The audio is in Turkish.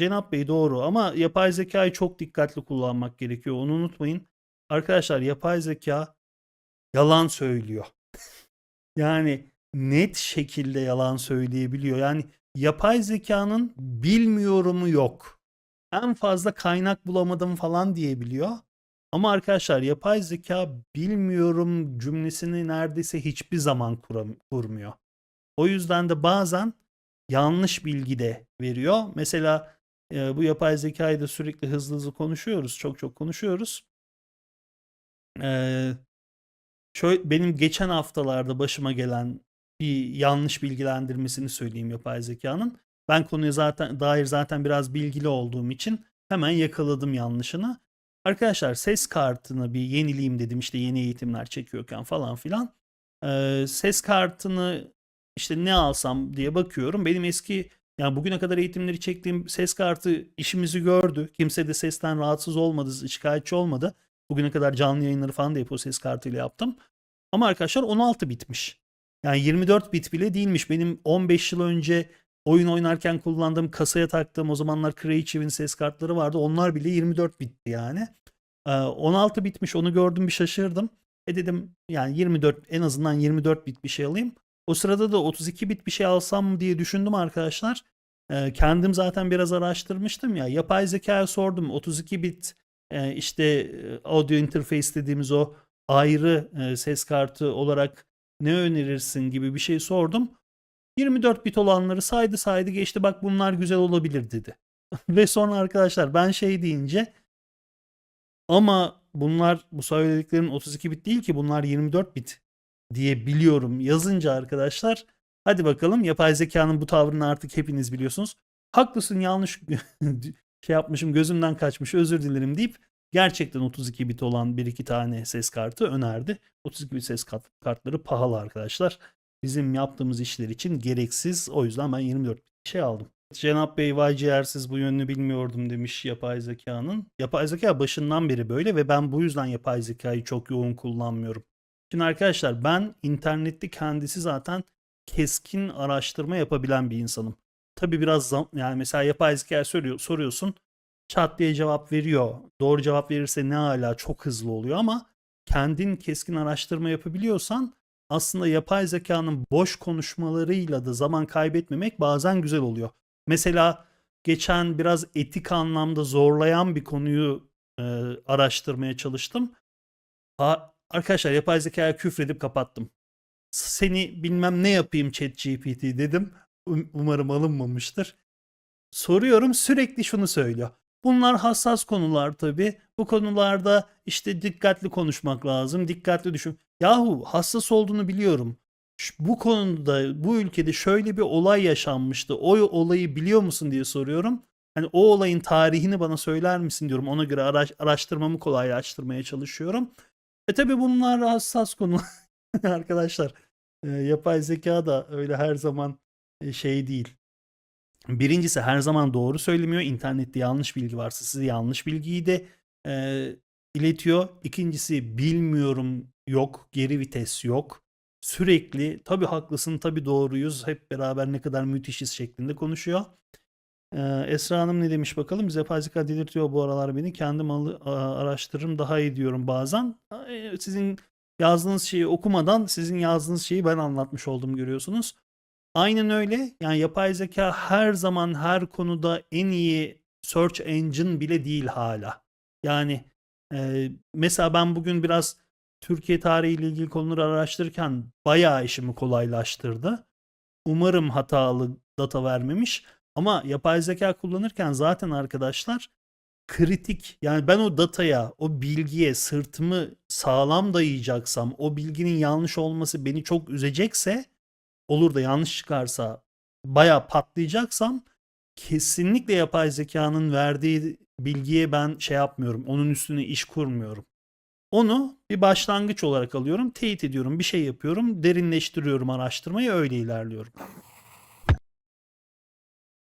Cenap Bey doğru ama yapay zekayı çok dikkatli kullanmak gerekiyor. Onu unutmayın. Arkadaşlar yapay zeka yalan söylüyor. Yani net şekilde yalan söyleyebiliyor. Yani yapay zekanın bilmiyorumu yok. En fazla kaynak bulamadım falan diyebiliyor. Ama arkadaşlar yapay zeka bilmiyorum cümlesini neredeyse hiçbir zaman kuram- kurmuyor. O yüzden de bazen yanlış bilgi de veriyor. Mesela bu yapay zekayı da sürekli hızlı hızlı konuşuyoruz. Çok çok konuşuyoruz. Şöyle, benim geçen haftalarda başıma gelen bir yanlış bilgilendirmesini söyleyeyim yapay zekanın. Ben konuya zaten dair zaten biraz bilgili olduğum için hemen yakaladım yanlışını. Arkadaşlar ses kartını bir yenileyim dedim işte yeni eğitimler çekiyorken falan filan. Ee, ses kartını işte ne alsam diye bakıyorum. Benim eski yani bugüne kadar eğitimleri çektiğim ses kartı işimizi gördü. Kimse de sesten rahatsız olmadı, şikayetçi olmadı. Bugüne kadar canlı yayınları falan da hep ses kartıyla yaptım. Ama arkadaşlar 16 bitmiş. Yani 24 bit bile değilmiş. Benim 15 yıl önce oyun oynarken kullandığım kasaya taktığım o zamanlar Creative'in ses kartları vardı. Onlar bile 24 bitti yani. Ee, 16 bitmiş onu gördüm bir şaşırdım. E dedim yani 24 en azından 24 bit bir şey alayım. O sırada da 32 bit bir şey alsam diye düşündüm arkadaşlar. Ee, kendim zaten biraz araştırmıştım ya. Yapay zekaya sordum 32 bit e, işte e, audio interface dediğimiz o ayrı e, ses kartı olarak ne önerirsin gibi bir şey sordum. 24 bit olanları saydı saydı geçti bak bunlar güzel olabilir dedi. Ve sonra arkadaşlar ben şey deyince ama bunlar bu söylediklerin 32 bit değil ki bunlar 24 bit diye biliyorum yazınca arkadaşlar hadi bakalım yapay zekanın bu tavrını artık hepiniz biliyorsunuz. Haklısın yanlış şey yapmışım gözümden kaçmış özür dilerim deyip gerçekten 32 bit olan bir iki tane ses kartı önerdi. 32 bit ses kart, kartları pahalı arkadaşlar. Bizim yaptığımız işler için gereksiz. O yüzden ben 24 bit şey aldım. Cenap Bey vay ciğersiz bu yönünü bilmiyordum demiş yapay zekanın. Yapay zeka başından beri böyle ve ben bu yüzden yapay zekayı çok yoğun kullanmıyorum. Şimdi arkadaşlar ben internette kendisi zaten keskin araştırma yapabilen bir insanım. Tabi biraz yani mesela yapay zekaya soruyor, soruyorsun çat diye cevap veriyor. Doğru cevap verirse ne hala çok hızlı oluyor ama kendin keskin araştırma yapabiliyorsan aslında yapay zekanın boş konuşmalarıyla da zaman kaybetmemek bazen güzel oluyor. Mesela geçen biraz etik anlamda zorlayan bir konuyu e, araştırmaya çalıştım. Ha, arkadaşlar yapay zekaya küfredip kapattım. Seni bilmem ne yapayım chat GPT dedim. Um- Umarım alınmamıştır. Soruyorum sürekli şunu söylüyor. Bunlar hassas konular tabii. Bu konularda işte dikkatli konuşmak lazım. Dikkatli düşün. Yahu hassas olduğunu biliyorum. Bu konuda bu ülkede şöyle bir olay yaşanmıştı. O olayı biliyor musun diye soruyorum. Hani o olayın tarihini bana söyler misin diyorum. Ona göre araş- araştırmamı kolaylaştırmaya çalışıyorum. E tabii bunlar hassas konu arkadaşlar. E, yapay zeka da öyle her zaman e, şey değil. Birincisi her zaman doğru söylemiyor. İnternette yanlış bilgi varsa size yanlış bilgiyi de e, iletiyor. İkincisi bilmiyorum yok, geri vites yok. Sürekli tabii haklısın, tabii doğruyuz, hep beraber ne kadar müthişiz şeklinde konuşuyor. Ee, Esra Hanım ne demiş bakalım? Zeka delirtiyor bu aralar beni. Kendim araştırırım daha iyi diyorum bazen. Ee, Sizin yazdığınız şeyi okumadan sizin yazdığınız şeyi ben anlatmış oldum görüyorsunuz. Aynen öyle. Yani yapay zeka her zaman her konuda en iyi search engine bile değil hala. Yani e, mesela ben bugün biraz Türkiye tarihiyle ilgili konuları araştırırken bayağı işimi kolaylaştırdı. Umarım hatalı data vermemiş. Ama yapay zeka kullanırken zaten arkadaşlar kritik yani ben o dataya, o bilgiye sırtımı sağlam dayayacaksam, o bilginin yanlış olması beni çok üzecekse olur da yanlış çıkarsa bayağı patlayacaksam kesinlikle yapay zekanın verdiği bilgiye ben şey yapmıyorum. Onun üstüne iş kurmuyorum. Onu bir başlangıç olarak alıyorum, teyit ediyorum, bir şey yapıyorum, derinleştiriyorum araştırmayı öyle ilerliyorum.